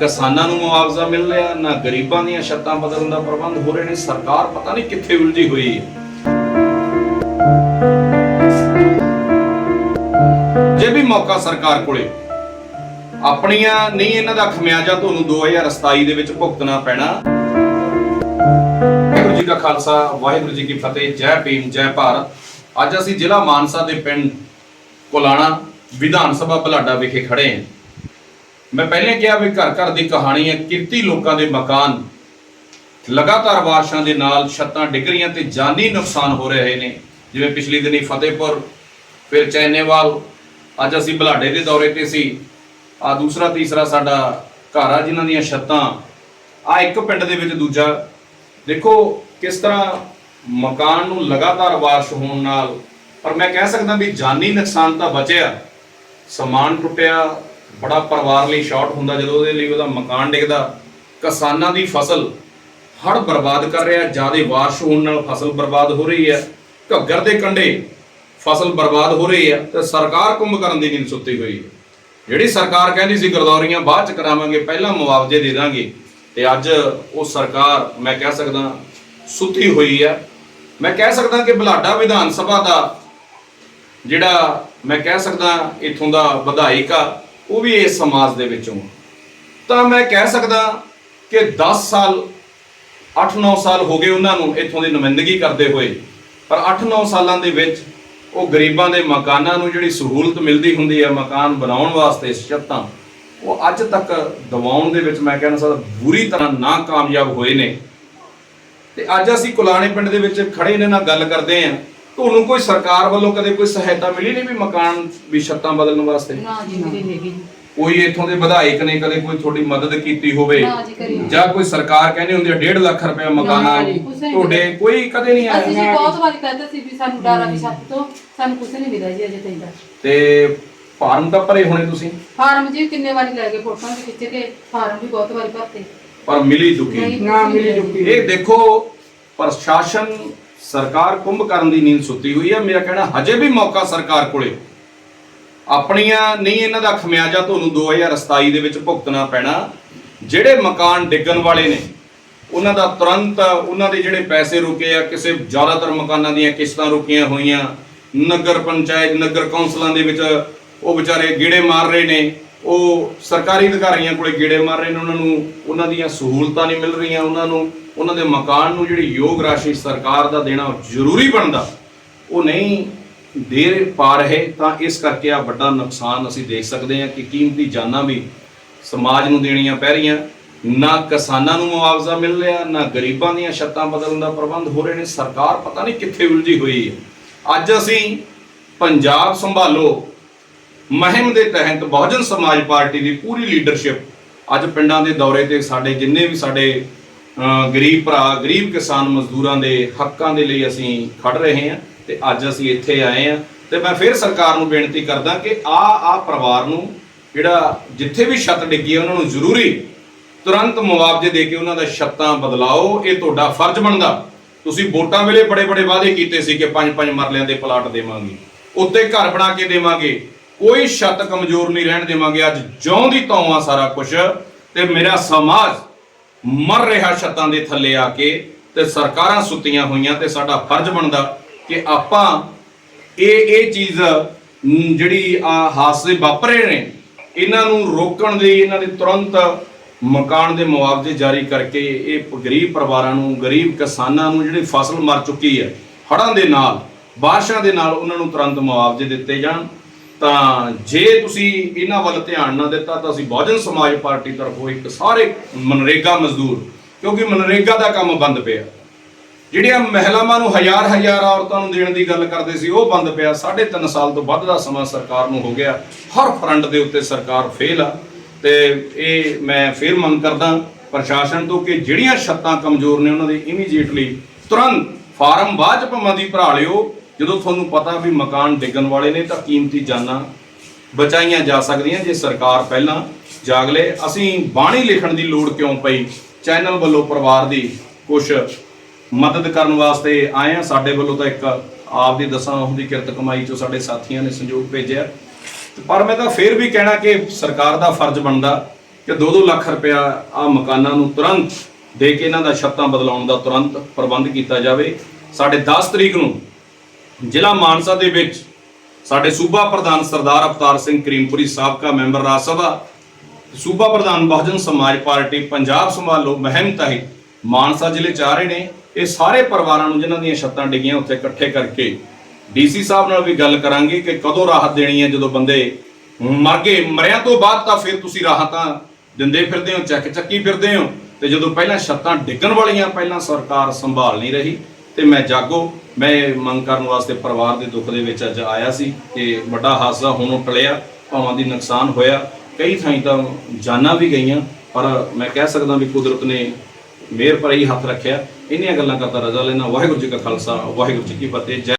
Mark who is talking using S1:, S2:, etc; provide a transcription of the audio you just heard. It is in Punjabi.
S1: ਕਿਸਾਨਾਂ ਨੂੰ ਮੁਆਵਜ਼ਾ ਮਿਲ ਰਿਹਾ, ਨਾ ਗਰੀਬਾਂ ਦੀਆਂ ਛੱਤਾਂ ਬਦਲਣ ਦਾ ਪ੍ਰਬੰਧ ਹੋ ਰਹੇ ਨੇ। ਸਰਕਾਰ ਪਤਾ ਨਹੀਂ ਕਿੱਥੇ ਉਲਝੀ ਹੋਈ ਹੈ। ਜੇ ਵੀ ਮੌਕਾ ਸਰਕਾਰ ਕੋਲੇ, ਆਪਣੀਆਂ ਨਹੀਂ, ਇਹਨਾਂ ਦਾ ਖਮਿਆਜਾ ਤੁਹਾਨੂੰ 2027 ਦੇ ਵਿੱਚ ਭੁਗਤਣਾ ਪੈਣਾ। ਵਾਹਿਗੁਰੂ ਜੀ ਕਾ ਖਾਲਸਾ, ਵਾਹਿਗੁਰੂ ਜੀ ਕੀ ਫਤਿਹ, ਜੈ ਭੀਮ, ਜੈ ਭਾਰਤ। ਅੱਜ ਅਸੀਂ ਜ਼ਿਲ੍ਹਾ ਮਾਨਸਾ ਦੇ ਪਿੰਡ ਕੋਲਾਣਾ ਵਿਧਾਨ ਸਭਾ ਬਲਾਡਾ ਵਿਖੇ ਖੜੇ ਹਾਂ। ਮੈਂ ਪਹਿਲੇ ਕਿਹਾ ਵੀ ਘਰ ਘਰ ਦੀ ਕਹਾਣੀ ਹੈ, ਕਿਰਤੀ ਲੋਕਾਂ ਦੇ ਮਕਾਨ। ਲਗਾਤਾਰ ਬਾਰਿਸ਼ਾਂ ਦੇ ਨਾਲ ਛੱਤਾਂ ਡਿੱਗ ਰਹੀਆਂ ਤੇ ਜਾਨੀ ਨੁਕਸਾਨ ਹੋ ਰਹੇ ਨੇ। ਜਿਵੇਂ ਪਿਛਲੀ ਦਿਨੀ ਫਤਿਹਪੁਰ, ਫਿਰ ਚੈਨੇਵਾਲ, ਅੱਜ ਅਸੀਂ ਬਲਾਡੇ ਦੇ ਦੌਰੇ ਤੇ ਸੀ। ਆ ਦੂਸਰਾ ਤੀਸਰਾ ਸਾਡਾ ਘਰ ਆ, ਜਿਨ੍ਹਾਂ ਦੀਆਂ ਛੱਤਾਂ। ਆ ਇੱਕ ਪਿੰਡ ਦੇ ਵਿੱਚ ਦੂਜਾ। ਦੇਖੋ ਕਿਸ ਤਰ੍ਹਾਂ ਮਕਾਨ ਨੂੰ ਲਗਾਤਾਰ ਬਾਰਿਸ਼ ਹੋਣ ਨਾਲ, ਪਰ ਮੈਂ ਕਹਿ ਸਕਦਾ ਵੀ ਜਾਨੀ ਨੁਕਸਾਨ ਤਾਂ ਬਚਿਆ। ਸਮਾਨ ਟੁੱਟਿਆ ਬੜਾ ਪਰਿਵਾਰ ਲਈ ਸ਼ਾਰਟ ਹੁੰਦਾ, ਜਦੋਂ ਉਹਦੇ ਲਈ ਉਹਦਾ ਮਕਾਨ ਡਿੱਗਦਾ। ਕਿਸਾਨਾਂ ਦੀ ਫਸਲ ਹੜ ਬਰਬਾਦ ਕਰ ਰਿਹਾ ਜ਼ਿਆਦਾ ਬਾਰਿਸ਼ ਹੋਣ ਨਾਲ ਫਸਲ ਬਰਬਾਦ ਹੋ ਰਹੀ ਹੈ। ਘੱਗਰ ਦੇ ਕੰਢੇ ਫਸਲ ਬਰਬਾਦ ਹੋ ਰਹੀ ਹੈ ਤੇ ਸਰਕਾਰ ਕੁੰਭ ਕਰਨ ਦੀ ਨੀਂਦ ਸੁੱਤੀ ਹੋਈ ਹੈ। ਜਿਹੜੀ ਸਰਕਾਰ ਕਹਿੰਦੀ ਸੀ, ਗਰਦੌਰੀਆਂ ਬਾਅਦ ਚ ਕਰਾਵਾਂਗੇ, ਪਹਿਲਾਂ ਮੁਆਵਜ਼ੇ ਦੇ ਦਾਂਗੇ। ਤੇ ਅੱਜ ਉਹ ਸਰਕਾਰ, ਮੈਂ ਕਹਿ ਸਕਦਾ, ਸੁੱਤੀ ਹੋਈ ਹੈ। ਮੈਂ ਕਹਿ ਸਕਦਾ ਕਿ ਬਲਾਡਾ ਵਿਧਾਨ ਸਭਾ ਦਾ ਜਿਹੜਾ, ਮੈਂ ਕਹਿ ਸਕਦਾ, ਇਥੋਂ ਦਾ ਵਿਧਾਇਕ ਆ ਉਹ ਵੀ ਇਸ ਸਮਾਜ ਦੇ ਵਿੱਚੋਂ ਤਾਂ ਮੈਂ ਕਹਿ ਸਕਦਾ ਕਿ 10 ਸਾਲ 8-9 ਸਾਲ ਹੋ ਗਏ ਉਹਨਾਂ ਨੂੰ ਇੱਥੋਂ ਦੀ ਨੁਮਾਇੰਦਗੀ ਕਰਦੇ ਹੋਏ। ਪਰ 8-9 ਸਾਲਾਂ ਦੇ ਵਿੱਚ ਉਹ ਗਰੀਬਾਂ ਦੇ ਮਕਾਨਾਂ ਨੂੰ ਜਿਹੜੀ ਸਹੂਲਤ ਮਿਲਦੀ ਹੁੰਦੀ ਹੈ, ਮਕਾਨ ਬਣਾਉਣ ਵਾਸਤੇ ਛੱਤਾਂ, ਉਹ ਅੱਜ ਤੱਕ ਦਿਵਾਉਣ ਦੇ ਵਿੱਚ ਮੈਂ ਕਹਿਣਾ ਸਕਦਾ ਬੁਰੀ ਤਰ੍ਹਾਂ ਨਾਕਾਮਯਾਬ ਹੋਏ ਨੇ। ਤੇ ਅੱਜ ਅਸੀਂ ਕੁਲਾਣੇ ਪਿੰਡ ਦੇ ਵਿੱਚ ਖੜੇ ਇਹਨਾਂ ਨਾਲ ਗੱਲ ਕਰਦੇ ਆਂ ਤੁਹਾਨੂੰ ਕੋਈ ਸਰਕਾਰ ਵੱਲੋਂ ਕਦੇ ਕੋਈ ਸਹਾਇਤਾ ਮਿਲੀ ਨਹੀਂ ਵੀ ਮਕਾਨ ਵੀ ਛੱਤਾਂ ਬਦਲਣ ਵਾਸਤੇ?
S2: ਨਾ ਜੀ ਮੇਰੀ ਹੈਗੀ ਜੀ।
S1: ਕੋਈ ਇੱਥੋਂ ਦੇ ਵਿਧਾਇਕ ਨੇ ਕਦੇ ਕੋਈ ਤੁਹਾਡੀ ਮਦਦ ਕੀਤੀ ਹੋਵੇ?
S2: ਨਾ ਜੀ, ਕਰੀ ਨਹੀਂ।
S1: ਜਾਂ ਕੋਈ ਸਰਕਾਰ ਕਹਿੰਦੀ ਹੁੰਦੀ ਹੈ 1.5 ਲੱਖ ਰੁਪਏ ਮਕਾਨਾਂ
S2: ਨਾ ਕੁਛ ਨਹੀਂ।
S1: ਤੁਹਾਡੇ ਕੋਈ ਕਦੇ ਨਹੀਂ
S2: ਅਸੀਂ
S1: ਆਇਆ
S2: ਜੀ ਬਹੁਤ ਵਾਰੀ ਕਹਿੰਦੇ ਸੀ ਵੀ ਸਾਨੂੰ ਡਾਰਾ ਵੀ ਛੱਤ ਤੋਂ ਸਾਨੂੰ ਕੁਝ ਨਹੀਂ ਮਿਲਿਆ ਜੀ ਅਜੇ ਤਾਈਂ ਦਾ
S1: ਤੇ ਫਾਰਮ ਤਾਂ ਭਰੇ ਹੋਣੇ ਤੁਸੀਂ?
S2: ਫਾਰਮ ਜੀ ਕਿੰਨੇ ਵਾਰੀ ਲੈ ਗਏ ਫੋਟੋਆਂ ਦੇ ਖਿੱਚ ਕੇ ਫਾਰਮ ਵੀ ਬਹੁਤ ਵਾਰੀ ਭਰਤੇ।
S1: ਪਰ ਮਿਲੀ ਦੁਖੀ
S2: ਨਹੀਂ,
S3: ਨਾ ਮਿਲੀ ਜੁਕੀ
S1: ਇਹ ਦੇਖੋ ਪ੍ਰਸ਼ਾਸਨ ਸਰਕਾਰ ਕੁੰਭ ਕਰਨ ਦੀ ਨੀਂਦ ਸੁੱਤੀ ਹੋਈ ਹੈ ਮੇਰਾ ਕਹਿਣਾ, ਹਜੇ ਵੀ ਮੌਕਾ ਸਰਕਾਰ ਕੋਲੇ। ਆਪਣੀਆਂ ਨਹੀਂ, ਇਹਨਾਂ ਦਾ ਖਮਿਆਜਾ ਤੁਹਾਨੂੰ 2027 ਦੇ ਵਿੱਚ ਭੁਗਤਣਾ ਪੈਣਾ। ਜਿਹੜੇ ਮਕਾਨ ਡਿੱਗਣ ਵਾਲੇ ਨੇ, ਉਹਨਾਂ ਦਾ ਤੁਰੰਤ ਉਹਨਾਂ ਦੇ ਜਿਹੜੇ ਪੈਸੇ ਰੁਕੇ ਆ, ਕਿਸੇ ਜ਼ਿਆਦਾਤਰ ਮਕਾਨਾਂ ਦੀਆਂ ਕਿਸ਼ਤਾਂ ਰੁਕੀਆਂ ਹੋਈਆਂ। ਨਗਰ ਪੰਚਾਇਤ, ਨਗਰ ਕੌਂਸਲਾਂ ਦੇ ਵਿੱਚ ਉਹ ਵਿਚਾਰੇ ਗੇੜੇ ਮਾਰ ਰਹੇ ਨੇ। ਉਹ ਸਰਕਾਰੀ ਅਧਿਕਾਰੀਆਂ ਕੋਲੇ ਗੇੜੇ ਮਾਰ ਰਹੇ ਨੇ, ਉਹਨਾਂ ਨੂੰ, ਉਹਨਾਂ ਦੀਆਂ ਸਹੂਲਤਾਂ ਨਹੀਂ ਮਿਲ ਰਹੀਆਂ ਉਹਨਾਂ ਨੂੰ, ਉਹਨਾਂ ਦੇ ਮਕਾਨ ਨੂੰ ਜਿਹੜੀ ਯੋਗ ਰਾਸ਼ੀ ਸਰਕਾਰ ਦਾ ਦੇਣਾ ਜ਼ਰੂਰੀ ਬਣਦਾ, ਉਹ ਨਹੀਂ ਦੇ ਪਾ ਰਹੇ, ਤਾਂ ਇਸ ਕਰਕੇ ਆ ਵੱਡਾ ਨੁਕਸਾਨ ਅਸੀਂ ਦੇਖ ਸਕਦੇ ਹਾਂ ਕਿ ਕੀਮਤੀ ਜਾਨਾਂ ਵੀ ਸਮਾਜ ਨੂੰ ਦੇਣੀਆਂ ਪੈ ਰਹੀਆਂ। ਨਾ ਕਿਸਾਨਾਂ ਨੂੰ ਮੁਆਵਜ਼ਾ ਮਿਲ ਰਿਹਾ, ਨਾ ਗਰੀਬਾਂ ਦੀਆਂ ਛੱਤਾਂ ਬਦਲਣ ਦਾ ਪ੍ਰਬੰਧ ਹੋ ਰਹੇ ਨੇ। ਸਰਕਾਰ ਪਤਾ ਨਹੀਂ ਕਿੱਥੇ ਉਲਝੀ ਹੋਈ ਹੈ। ਅੱਜ ਅਸੀਂ ਪੰਜਾਬ ਸੰਭਾਲੋ ਮਹਿਮ ਦੇ ਤਹਿਤ ਬਹੁਜਨ ਸਮਾਜ ਪਾਰਟੀ ਦੀ ਪੂਰੀ ਲੀਡਰਸ਼ਿਪ ਅੱਜ ਪਿੰਡਾਂ ਦੇ ਦੌਰੇ ਤੇ ਸਾਡੇ ਜਿੰਨੇ ਵੀ ਸਾਡੇ ਗਰੀਬ ਭਰਾ, ਗਰੀਬ ਕਿਸਾਨ ਮਜ਼ਦੂਰਾਂ ਦੇ ਹੱਕਾਂ ਦੇ ਲਈ ਅਸੀਂ ਖੜ ਰਹੇ ਹਾਂ ਤੇ ਅੱਜ ਅਸੀਂ ਇੱਥੇ ਆਏ ਹਾਂ ਤੇ ਮੈਂ ਫਿਰ ਸਰਕਾਰ ਨੂੰ ਬੇਨਤੀ ਕਰਦਾ ਕਿ ਆ ਆ ਪਰਿਵਾਰ ਨੂੰ ਜਿਹੜਾ ਜਿੱਥੇ ਵੀ ਛੱਤ ਡਿੱਗੀ ਹੈ ਉਹਨਾਂ ਨੂੰ ਜ਼ਰੂਰੀ ਤੁਰੰਤ ਮੁਆਵਜ਼ੇ ਦੇ ਕੇ ਉਹਨਾਂ ਦਾ ਛੱਤਾਂ ਬਦਲਾਓ, ਇਹ ਤੁਹਾਡਾ ਫਰਜ਼ ਬਣਦਾ। ਤੁਸੀਂ ਵੋਟਾਂ ਵੇਲੇ ਬੜੇ ਬੜੇ ਵਾਅਦੇ ਕੀਤੇ ਸੀ ਕਿ ਪੰਜ ਪੰਜ ਮਰਲਿਆਂ ਦੇ ਪਲਾਟ ਦੇਵਾਂਗੇ, ਉੱਤੇ ਘਰ ਬਣਾ ਕੇ ਦੇਵਾਂਗੇ। ਕੋਈ ਛੱਤ ਕਮਜ਼ੋਰ ਨਹੀਂ ਰਹਿਣ ਦੇਵਾਂਗੇ। ਅੱਜ ਜੌਂ ਦੀ ਤੌਂ ਆ ਸਾਰਾ ਕੁਝ ਤੇ ਮੇਰਾ ਸਮਾਜ ਮਰ ਰਿਹਾ ਛੱਤਾਂ ਦੇ ਥੱਲੇ ਆ ਕੇ ਤੇ ਸਰਕਾਰਾਂ ਸੁੱਤੀਆਂ ਹੋਈਆਂ ਤੇ ਸਾਡਾ ਫਰਜ਼ ਬਣਦਾ ਕਿ ਆਪਾਂ ਇਹ ਇਹ ਚੀਜ਼ ਜਿਹੜੀ ਆ ਹਾਦਸੇ ਵਾਪਰੇ ਨੇ, ਇਹਨਾਂ ਨੂੰ ਰੋਕਣ ਦੇ, ਇਹਨਾਂ ਦੇ ਤੁਰੰਤ ਮਕਾਨ ਦੇ ਮੁਆਵਜ਼ੇ ਜਾਰੀ ਕਰਕੇ ਇਹ ਗਰੀਬ ਪਰਿਵਾਰਾਂ ਨੂੰ, ਗਰੀਬ ਕਿਸਾਨਾਂ ਨੂੰ ਜਿਹੜੀ ਫਸਲ ਮਰ ਚੁੱਕੀ ਹੈ, ਹੜ੍ਹਾਂ ਦੇ ਨਾਲ, ਬਾਰਿਸ਼ਾਂ ਦੇ ਨਾਲ ਉਹਨਾਂ ਨੂੰ ਤੁਰੰਤ ਮੁਆਵਜ਼ੇ ਦਿੱਤੇ ਜਾਣ। ਤਾਂ ਜੇ ਤੁਸੀਂ ਇਹਨਾਂ ਵੱਲ ਧਿਆਨ ਨਾ ਦਿੱਤਾ ਤਾਂ ਅਸੀਂ ਬਹੁਜਨ ਸਮਾਜ ਪਾਰਟੀ ਤਰਫੋਂ ਇੱਕ ਸਾਰੇ ਮਨਰੇਗਾ ਮਜ਼ਦੂਰ, ਕਿਉਂਕਿ ਮਨਰੇਗਾ ਦਾ ਕੰਮ ਬੰਦ ਪਿਆ। ਜਿਹੜੀਆਂ ਮਹਿਲਾਵਾਂ ਨੂੰ ਹਜ਼ਾਰ ਹਜ਼ਾਰ ਔਰਤਾਂ ਨੂੰ ਦੇਣ ਦੀ ਗੱਲ ਕਰਦੇ ਸੀ, ਉਹ ਬੰਦ ਪਿਆ। 3.5 ਸਾਲ ਤੋਂ ਵੱਧ ਦਾ ਸਮਾਂ ਸਰਕਾਰ ਨੂੰ ਹੋ ਗਿਆ। ਹਰ ਫਰੰਟ ਦੇ ਉੱਤੇ ਸਰਕਾਰ ਫੇਲ ਆ। ਤੇ ਇਹ ਮੈਂ ਫੇਰ ਮੰਗ ਕਰਦਾ ਪ੍ਰਸ਼ਾਸਨ ਤੋਂ ਕਿ ਜਿਹੜੀਆਂ ਛੱਤਾਂ ਕਮਜ਼ੋਰ ਨੇ ਉਹਨਾਂ ਦੇ ਇਮੀਡੀਏਟਲੀ ਤੁਰੰਤ ਫਾਰਮ ਬਾਅਦ ਚ ਭਾਵੇਂ ਦੀ ਭਰਾ ਲਿਓ। ਜਦੋਂ ਤੁਹਾਨੂੰ ਪਤਾ ਵੀ ਮਕਾਨ ਡਿੱਗਣ ਵਾਲੇ ਨੇ ਤਾਂ ਕੀਮਤੀ ਜਾਨਾਂ ਬਚਾਈਆਂ ਜਾ ਸਕਦੀਆਂ, ਜੇ ਸਰਕਾਰ ਪਹਿਲਾਂ ਜਾਗ ਲੇ। ਅਸੀਂ ਬਾਣੀ ਲਿਖਣ ਦੀ ਲੋੜ ਕਿਉਂ ਪਈ? ਚੈਨਲ ਵੱਲੋਂ ਪਰਿਵਾਰ ਦੀ ਕੁਝ ਮਦਦ ਕਰਨ ਵਾਸਤੇ ਆਏ ਆ ਸਾਡੇ ਵੱਲੋਂ ਤਾਂ ਇੱਕ ਆਪ ਦੀ ਦਸਾਂ ਉਹਦੀ ਕਿਰਤ ਕਮਾਈ ਚੋਂ ਸਾਡੇ ਸਾਥੀਆਂ ਨੇ ਸੰਯੋਗ ਭੇਜਿਆ। ਪਰ ਮੈਂ ਤਾਂ ਫੇਰ ਵੀ ਕਹਿਣਾ ਕਿ ਸਰਕਾਰ ਦਾ ਫਰਜ਼ ਬਣਦਾ ਕਿ 2-2 ਲੱਖ ਰੁਪਇਆ ਆ ਮਕਾਨਾਂ ਨੂੰ ਤੁਰੰਤ ਦੇ ਕੇ ਇਹਨਾਂ ਦਾ ਛੱਤਾਂ ਬਦਲਾਉਣ ਦਾ ਤੁਰੰਤ ਪ੍ਰਬੰਧ ਕੀਤਾ ਜਾਵੇ। ਸਾਡੇ 10 ਤਰੀਕ ਨੂੰ ਜ਼ਿਲ੍ਹਾ ਮਾਨਸਾ ਦੇ ਵਿੱਚ ਸਾਡੇ ਸੂਬਾ ਪ੍ਰਧਾਨ ਸਰਦਾਰ ਅਵਤਾਰ ਸਿੰਘ ਕਰੀਮਪੁਰੀ ਸਾਬਕਾ ਮੈਂਬਰ ਰਾਜ ਸਭਾ, ਸੂਬਾ ਪ੍ਰਧਾਨ ਬਹੁਜਨ ਸਮਾਜ ਪਾਰਟੀ, ਪੰਜਾਬ ਸੰਭਾਲੋ ਮਹਿਮ ਤਹਿਤ ਮਾਨਸਾ ਜ਼ਿਲ੍ਹੇ ਚ ਆ ਰਹੇ ਨੇ। ਇਹ ਸਾਰੇ ਪਰਿਵਾਰਾਂ ਨੂੰ ਜਿਨ੍ਹਾਂ ਦੀਆਂ ਛੱਤਾਂ ਡਿੱਗੀਆਂ ਉੱਥੇ ਇਕੱਠੇ ਕਰਕੇ ਡੀਸੀ ਸਾਹਿਬ ਨਾਲ ਵੀ ਗੱਲ ਕਰਾਂਗੇ ਕਿ ਕਦੋਂ ਰਾਹਤ ਦੇਣੀ ਹੈ। ਜਦੋਂ ਬੰਦੇ ਮਰ ਗਏ, ਮਰਿਆਂ ਤੋਂ ਬਾਅਦ ਤਾਂ ਫਿਰ ਤੁਸੀਂ ਰਾਹਤਾਂ ਦਿੰਦੇ ਫਿਰਦੇ ਹੋ ਚੱਕ ਚੱਕੀ ਫਿਰਦੇ ਹੋ ਤੇ ਜਦੋਂ ਪਹਿਲਾਂ ਛੱਤਾਂ ਡਿੱਗਣ ਵਾਲੀਆਂ, ਪਹਿਲਾਂ ਸਰਕਾਰ ਸੰਭਾਲ ਨਹੀਂ ਰਹੀ। ਤੇ ਮੈਂ ਜਾਗੋ, ਮੈਂ ਇਹ ਮੰਗ ਕਰਨ ਵਾਸਤੇ ਪਰਿਵਾਰ ਦੇ ਦੁੱਖ ਦੇ ਵਿੱਚ ਅੱਜ ਆਇਆ ਸੀ ਤੇ ਵੱਡਾ ਹਾਦਸਾ ਹੁਣ ਉਹ ਟਲਿਆ, ਭਾਵਾਂ ਦੀ ਨੁਕਸਾਨ ਹੋਇਆ। ਕਈ ਥਾਈਂ ਤਾਂ ਜਾਨਾਂ ਵੀ ਗਈਆਂ, ਪਰ ਮੈਂ ਕਹਿ ਸਕਦਾ ਵੀ ਕੁਦਰਤ ਨੇ ਮਿਹਰ ਹੀ ਹੱਥ ਰੱਖਿਆ। ਇੰਨੀਆਂ ਗੱਲਾਂ ਕਰਦਾ ਰਜ਼ਾ ਲੈਣਾ ਵਾਹਿਗੁਰੂ ਜੀ ਕਾ ਖਾਲਸਾ, ਵਾਹਿਗੁਰੂ ਜੀ ਕੀ ਫਤਿਹ। ਜੈ